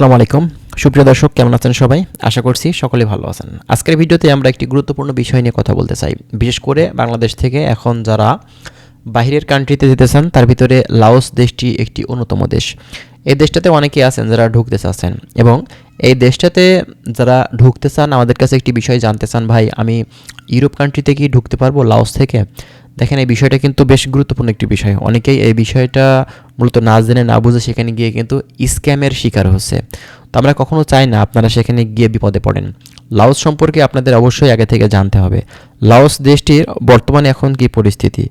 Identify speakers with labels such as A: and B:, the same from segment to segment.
A: আসসালামু আলাইকুম। সুপ্রিয় দর্শক, কেমন আছেন সবাই? আশা করছি সকলে ভালো আছেন। আজকের ভিডিওতে আমরা একটি গুরুত্বপূর্ণ বিষয় নিয়ে কথা বলতে চাই। বিশেষ করে বাংলাদেশ থেকে এখন যারা বাইরের কান্ট্রিতে যেতে চান তার ভিতরে লাওস দেশটি একটি অন্যতম দেশ। এই দেশটাতে অনেকেই আছেন যারা ঢুকতে চাচ্ছেন এবং এই দেশটাতে যারা ঢুকতে চান, আমাদের কাছে একটি বিষয় জানতে চান, ভাই, আমি ইউরোপ কান্ট্রিতে কি ঢুকতে পারব, লাওস থেকে? দেখেন, এই বিষয়টা কিন্তু বেশ গুরুত্বপূর্ণ একটি বিষয়। অনেকেই এই বিষয়টা মূলত না জেনে না বুঝে সেখানে গিয়ে কিন্তু স্ক্যামের শিকার হচ্ছে। তো আমরা কখনো চাই না আপনারা সেখানে গিয়ে বিপদে পড়েন। লাওস সম্পর্কে আপনাদের অবশ্যই আগে থেকে জানতে হবে। লাওস দেশটির বর্তমানে এখন কি পরিস্থিতি?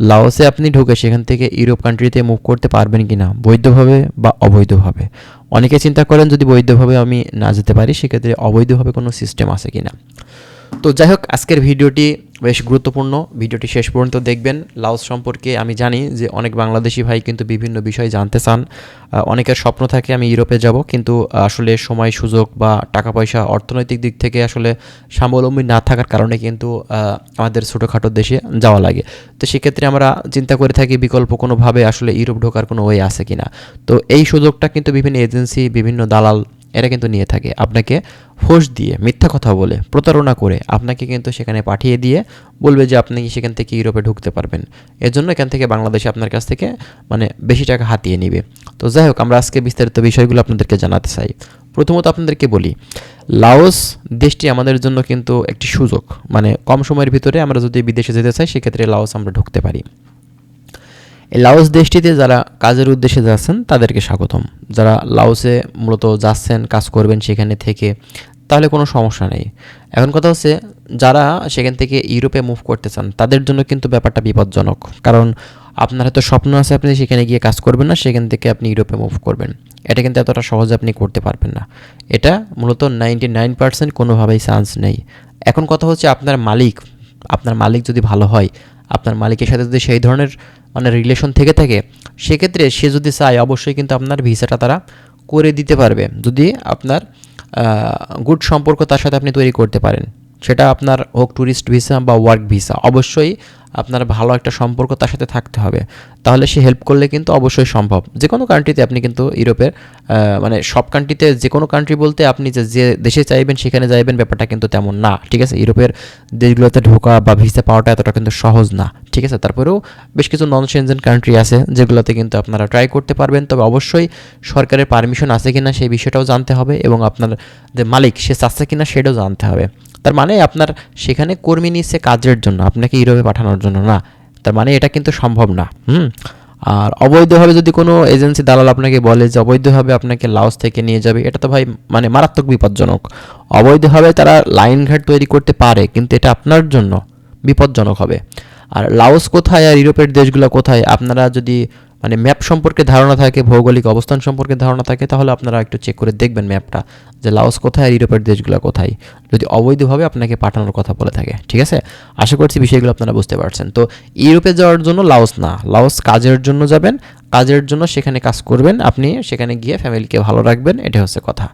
A: লাওসে আপনি ঢুকে সেখান থেকে ইউরোপ কান্ট্রিতে মুভ করতে পারবেন কি না? বৈধভাবে বা অবৈধভাবে? অনেকে চিন্তা করেন, যদি বৈধভাবে আমি না যেতে পারি, সেক্ষেত্রে অবৈধভাবে কোনো সিস্টেম আছে কি না? তো যাই হোক, আজকের ভিডিওটি বেশ গুরুত্বপূর্ণ। ভিডিওটি শেষ পর্যন্ত দেখবেন। লাওস সম্পর্কে আমি জানি যে অনেক বাংলাদেশি ভাই কিন্তু বিভিন্ন বিষয় জানতে চান। অনেকের স্বপ্ন থাকে আমি ইউরোপে যাব, কিন্তু আসলে সময়, সুযোগ বা টাকা পয়সা অর্থনৈতিক দিক থেকে আসলে স্বাবলম্বী না থাকার কারণে কিন্তু আমাদের ছোটোখাটো দেশে যাওয়া লাগে। তো সেক্ষেত্রে আমরা চিন্তা করে থাকি বিকল্প কোনোভাবে আসলে ইউরোপ ঢোকার কোনো ওয়ে আছে কিনা। তো এই সুযোগটা কিন্তু বিভিন্ন এজেন্সি, বিভিন্ন দালাল এরা কিন্তু নিয়ে থাকে। আপনাকে ফোর্স দিয়ে, মিথ্যা কথা বলে, প্রতারণা করে আপনাকে কিন্তু সেখানে পাঠিয়ে দিয়ে বলবে যে আপনি সেখান থেকে ইউরোপে ঢুকতে পারবেন। এর জন্য এখান থেকে বাংলাদেশে আপনার কাছ থেকে মানে বেশি টাকা হাতিয়ে নিবে। তো যাই হোক, আমরা আজকে বিস্তারিত বিষয়গুলো আপনাদেরকে জানাতে চাই। প্রথমত আপনাদেরকে বলি, লাওস দেশটি আমাদের জন্য কিন্তু একটি সুযোগ। মানে কম সময়ের ভিতরে আমরা যদি বিদেশে যেতে চাই, সেক্ষেত্রে লাওস আমরা ঢুকতে পারি। লাওস দেশটিতে যারা কাজের উদ্দেশ্যে যাচ্ছেন, তাদেরকে স্বাগতম। যারা লাওসে মূলত যাচ্ছেন, কাজ করবেন সেখানে থেকে, তাহলে কোনো সমস্যা নেই। এখন কথা হচ্ছে, যারা সেখান থেকে ইউরোপে মুভ করতে চান, তাদের জন্য কিন্তু ব্যাপারটা বিপজ্জনক। কারণ আপনার হয়তো স্বপ্ন আছে আপনি সেখানে গিয়ে কাজ করবেন না, সেখান থেকে আপনি ইউরোপে মুভ করবেন। এটা কিন্তু এতটা সহজে আপনি করতে পারবেন না। এটা মূলত নাইনটি নাইন পার্সেন্ট কোনোভাবেই চান্স নেই। এখন কথা হচ্ছে, আপনার মালিক আপনার মালিক যদি ভালো হয়, আপনার মালিকের সাথে যদি সেই ধরনের মানে রিলেশন থেকে থাকে, সেক্ষেত্রে সে যদি চায়, অবশ্যই কিন্তু আপনার ভিসাটা তারা করে দিতে পারবে। যদি আপনার গুড সম্পর্ক তার সাথে আপনি তৈরি করতে পারেন। সেটা আপনার হোক ট্যুরিস্ট ভিসা বা ওয়ার্ক ভিসা অবশ্যই আপনার ভালো একটা সম্পর্ক তার সাথে থাকতে হবে। তাহলে সে হেল্প করলে কিন্তু অবশ্যই সম্ভব। যে কোনো কান্ট্রিতে আপনি কিন্তু ইউরোপের মানে সব কান্ট্রিতে যে কোনো কান্ট্রি বলতে আপনি যে যে দেশে চাইবেন সেখানে যাইবেন ব্যাপারটা কিন্তু তেমন না, ঠিক আছে? ইউরোপের দেশগুলোতে ঢোকা বা ভিসা পাওয়াটা এতটা কিন্তু সহজ না, ঠিক আছে? তারপরেও বেশ কিছু নন সেনজেন কান্ট্রি আছে যেগুলোতে কিন্তু আপনারা ট্রাই করতে পারবেন। তবে অবশ্যই সরকারের পারমিশন আছে কিনা সেই বিষয়টাও জানতে হবে এবং আপনার যে মালিক সে চাচ্ছে কিনা সেটাও জানতে হবে। তার মানে আপনার সেখানে কর্মী নিচ্ছে কাজের জন্য, আপনাকে ইউরোপে পাঠানোর জন্য না। তার মানে এটা কিন্তু সম্ভব না, হুম? আর অবৈধভাবে যদি কোনো এজেন্সি দালাল আপনাকে বলে যে অবৈধভাবে আপনাকে লাওস থেকে নিয়ে যাবে, এটা তো ভাই মানে মারাত্মক বিপজ্জনক। অবৈধভাবে তারা লাইন ঘাট তৈরি করতে পারে, কিন্তু এটা আপনার জন্য বিপজ্জনক হবে। আর লাওস কোথায় আর ইউরোপের দেশগুলো কোথায়? আপনারা যদি মানে ম্যাপ সম্পর্কে ধারণা থাকে, ভৌগোলিক অবস্থান সম্পর্কে ধারণা থাকে, তাহলে আপনারা একটু চেক করে দেখবেন ম্যাপটা যে লাওস কোথায় আর ইউরোপের দেশগুলো কোথায়। যদি অবৈধভাবে আপনাকে পাঠানোর কথা বলে থাকে, ঠিক আছে? আশা করছি বিষয়গুলো আপনারা বুঝতে পারছেন। তো ইউরোপে যাওয়ার জন্য লাওস না। লাওস কাজের জন্য যাবেন, কাজের জন্য সেখানে কাজ করবেন আপনি, সেখানে গিয়ে ফ্যামিলিকে ভালো রাখবেন এটা হচ্ছে কথা।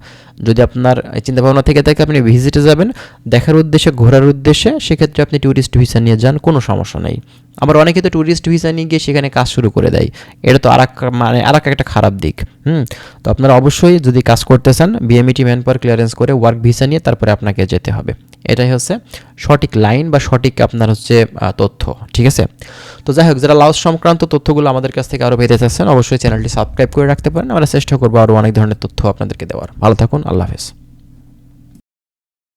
A: যদি আপনার চিন্তাভাবনা থেকে থাকে, আপনি ভিজিটে যাবেন। দেখার উদ্দেশ্যে, ঘোরার উদ্দেশ্যে, সেক্ষেত্রে আপনি ট্যুরিস্ট ভিসা নিয়ে যান, কোনো সমস্যা নেই। আবার অনেকে তো ট্যুরিস্ট ভিসা নিয়ে গিয়ে সেখানে কাজ শুরু করে দেয়। এটা তো আর এক মানে আর একটা খারাপ দিক, হুম? তো আপনারা অবশ্যই যদি কাজ করতে চান বিএমইটি ম্যান পাওয়ার ক্লিয়ারেন্স করে ওয়ার্ক ভিসা নিয়ে তারপরে আপনাকে যেতে হবে। এটাই হচ্ছে সঠিক লাইন বা সঠিক আপনার হচ্ছে তথ্য, ঠিক আছে? তো যাই হোক, যারা লাউস সংক্রান্ত তথ্যগুলো আমাদের কাছ থেকে আরও পেতে চাচ্ছেন, অবশ্যই চ্যানেলটি সাবস্ক্রাইব করে রাখতে পারেন। আমরা চেষ্টা করব আরও অনেক ধরনের তথ্য আপনাদেরকে দেওয়ার। ভালো থাকুন, আল্লাহ হাফেজ।